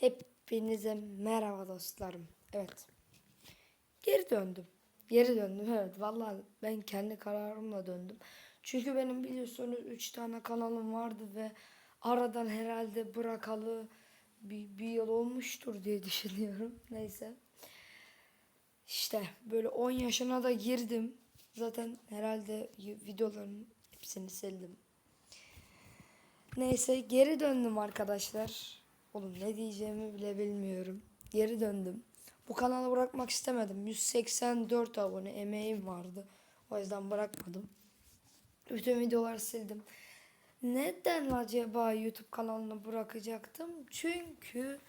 Hepinize merhaba dostlarım. Evet. Geri döndüm. Geri döndüm evet. Vallahi ben kendi kararımla döndüm. Çünkü benim biliyorsunuz 3 tane kanalım vardı ve aradan herhalde bırakalı bir, bir yıl olmuştur diye düşünüyorum. Neyse. İşte böyle 10 yaşına da girdim. Zaten herhalde videoların hepsini sildim. Neyse geri döndüm arkadaşlar. Oğlum ne diyeceğimi bile bilmiyorum. Geri döndüm. Bu kanalı bırakmak istemedim. 184 abone emeğim vardı. O yüzden bırakmadım. Bütün videoları sildim. Neden acaba YouTube kanalını bırakacaktım? Çünkü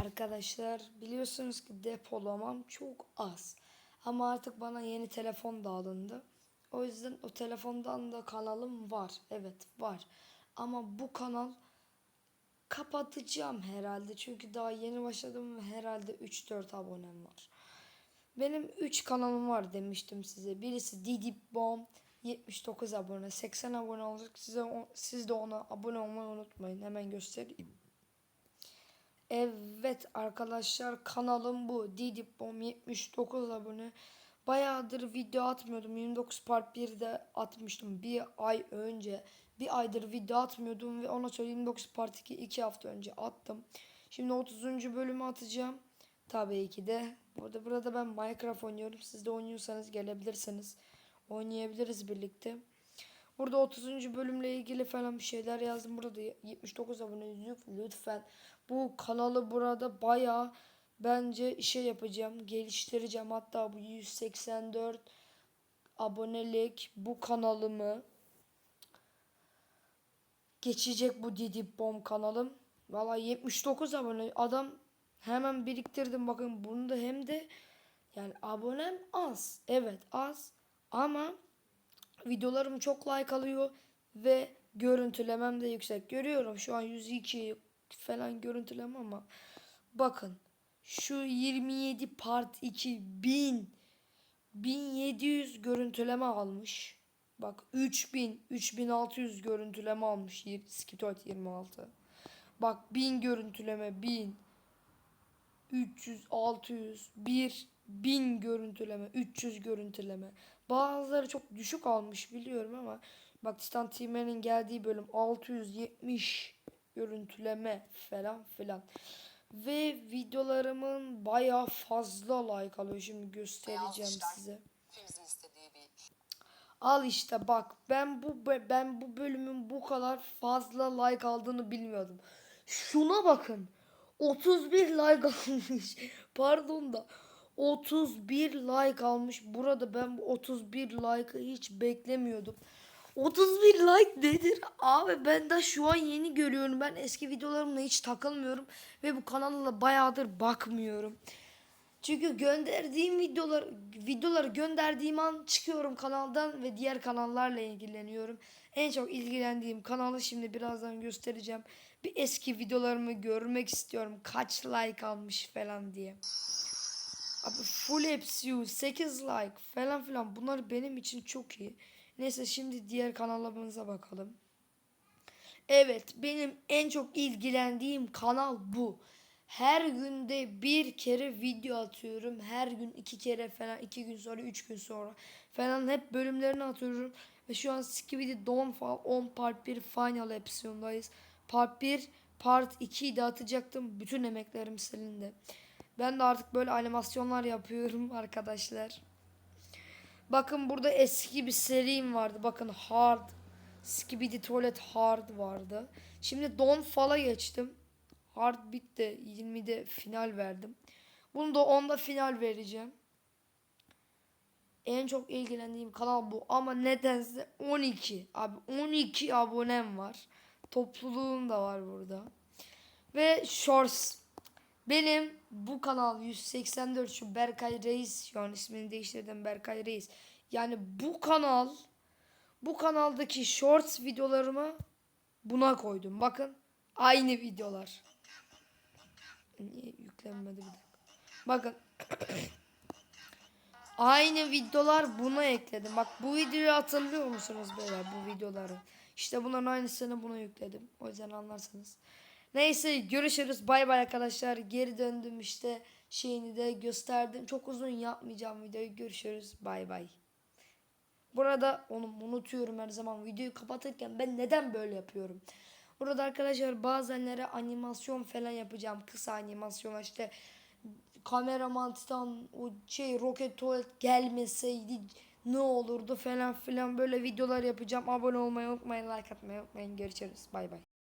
arkadaşlar biliyorsunuz ki depolamam çok az. Ama artık bana yeni telefon da alındı. O yüzden o telefondan da kanalım var. Evet var. Ama bu kanal kapatacağım herhalde. Çünkü daha yeni başladım ve herhalde 3-4 abonem var. Benim 3 kanalım var demiştim size. Birisi Didi Bomb 79 abone, 80 abone olacak. Size siz de ona abone olmayı unutmayın. Hemen göstereyim. Evet arkadaşlar kanalım bu. Didi Bomb 79 abone. Bayağıdır video atmıyordum. 29 part 1'de atmıştım. Bir ay önce. Bir aydır video atmıyordum ve ona sonra 29 part 2 2 hafta önce attım. Şimdi 30. bölümü atacağım. Tabii ki de. Burada burada ben Minecraft oynuyorum. Siz de oynuyorsanız gelebilirsiniz. Oynayabiliriz birlikte. Burada 30. bölümle ilgili falan bir şeyler yazdım. Burada 79 abone lütfen. Bu kanalı burada bayağı bence şey yapacağım. Geliştireceğim. Hatta bu 184 abonelik bu kanalımı geçecek bu Didi Bomb kanalım. Valla 79 abone. Adam hemen biriktirdim. Bakın bunu da hem de yani abonem az. Evet az. Ama videolarım çok like alıyor ve görüntülemem de yüksek. Görüyorum şu an 102 falan görüntüleme ama bakın şu 27 part 2 1000 1700 görüntüleme almış. Bak 3000 3600 görüntüleme almış Skitoid 26. Bak 1000 görüntüleme 1000 300 600 1 1000 görüntüleme 300 görüntüleme. Bazıları çok düşük almış biliyorum ama bak Titan Teamer'in geldiği bölüm 670 görüntüleme falan filan. Ve videolarımın bayağı fazla like alıyor. Şimdi göstereceğim size. Al işte bak ben bu ben bu bölümün bu kadar fazla like aldığını bilmiyordum. Şuna bakın. 31 like almış. Pardon da 31 like almış. Burada ben bu 31 like'ı hiç beklemiyordum. 31 like nedir? Abi ben de şu an yeni görüyorum. Ben eski videolarımla hiç takılmıyorum. Ve bu kanalla bayağıdır bakmıyorum. Çünkü gönderdiğim videolar videoları gönderdiğim an çıkıyorum kanaldan ve diğer kanallarla ilgileniyorum. En çok ilgilendiğim kanalı şimdi birazdan göstereceğim. Bir eski videolarımı görmek istiyorum. Kaç like almış falan diye. Abi full hepsi 8 like falan filan bunlar benim için çok iyi. Neyse şimdi diğer kanallarımıza bakalım. Evet benim en çok ilgilendiğim kanal bu. Her günde bir kere video atıyorum. Her gün iki kere falan iki gün sonra üç gün sonra falan hep bölümlerini atıyorum. Ve şu an Skibidi Dawnfall 10 part 1 final episodundayız. Part 1 part 2'yi de atacaktım. Bütün emeklerim silindi. Ben de artık böyle animasyonlar yapıyorum arkadaşlar. Bakın burada eski bir serim vardı. Bakın Hard. Skibidi Tuvalet Hard vardı. Şimdi Don Fall'a geçtim. Hard bitti. 20'de final verdim. Bunu da 10'da final vereceğim. En çok ilgilendiğim kanal bu. Ama nedense 12. Abi 12 abonem var. Topluluğum da var burada. Ve Shorts. Benim bu kanal 184 şu Berkay Reis şu an ismini değiştirdim Berkay Reis. Yani bu kanal bu kanaldaki shorts videolarımı buna koydum. Bakın aynı videolar. Niye yüklenmedi bir dakika. Bakın. aynı videolar buna ekledim. Bak bu videoyu hatırlıyor musunuz böyle bu videoları? İşte bunların aynısını buna yükledim. O yüzden anlarsınız. Neyse görüşürüz. Bay bay arkadaşlar. Geri döndüm işte şeyini de gösterdim. Çok uzun yapmayacağım videoyu. Görüşürüz. Bay bay. Burada onu unutuyorum her zaman videoyu kapatırken ben neden böyle yapıyorum? Burada arkadaşlar bazenlere animasyon falan yapacağım. Kısa animasyon işte kameraman titan o şey roket tuvalet gelmeseydi ne olurdu falan filan böyle videolar yapacağım. Abone olmayı unutmayın, like atmayı unutmayın. Görüşürüz. Bay bay.